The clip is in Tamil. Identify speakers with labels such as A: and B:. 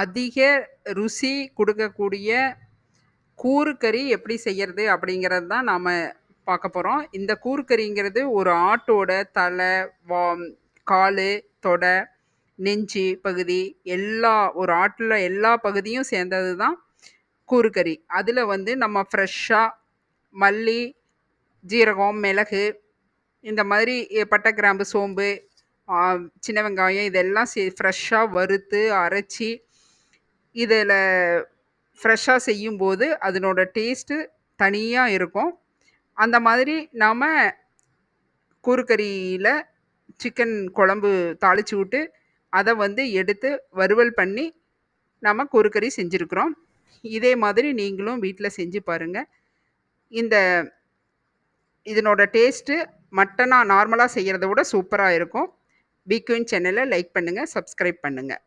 A: அதிக ருசி கொடுக்கக்கூடிய கூறுக்கறி எப்படி செய்கிறது அப்படிங்கிறது தான் நாம் பார்க்க போகிறோம் இந்த கூறுக்கறிங்கிறது ஒரு ஆட்டோட தலை, வா காலு, தொடை, நெஞ்சு பகுதி எல்லா ஒரு ஆட்டில் எல்லா பகுதியும் சேர்ந்தது தான் கூறுக்கறி. அதில் வந்து நம்ம ஃப்ரெஷ்ஷாக மல்லி, ஜீரகம், மிளகு இந்த மாதிரி பட்டை, கிராம்பு, சோம்பு, சின்ன வெங்காயம் இதெல்லாம் சே ஃப்ரெஷ்ஷாக வறுத்து, அரைச்சி இதில் ஃப்ரெஷ்ஷாக செய்யும்போது அதனோட டேஸ்ட்டு தனியாக இருக்கும். அந்த மாதிரி நாம் கூறுக்கறியில் சிக்கன் குழம்பு தாளிச்சு விட்டு, அதை வந்து எடுத்து வறுவல் பண்ணி, நாம கூறுக்கறி செஞ்சிருக்கிறோம். இதே மாதிரி நீங்களும் வீட்டில் செஞ்சு பாருங்கள் இந்த இதனோட டேஸ்ட்டு மட்டனாக நார்மலாக செய்கிறத விட சூப்பராக இருக்கும். பி சேனலை லைக் பண்ணுங்கள் சப்ஸ்கிரைப் பண்ணுங்கள்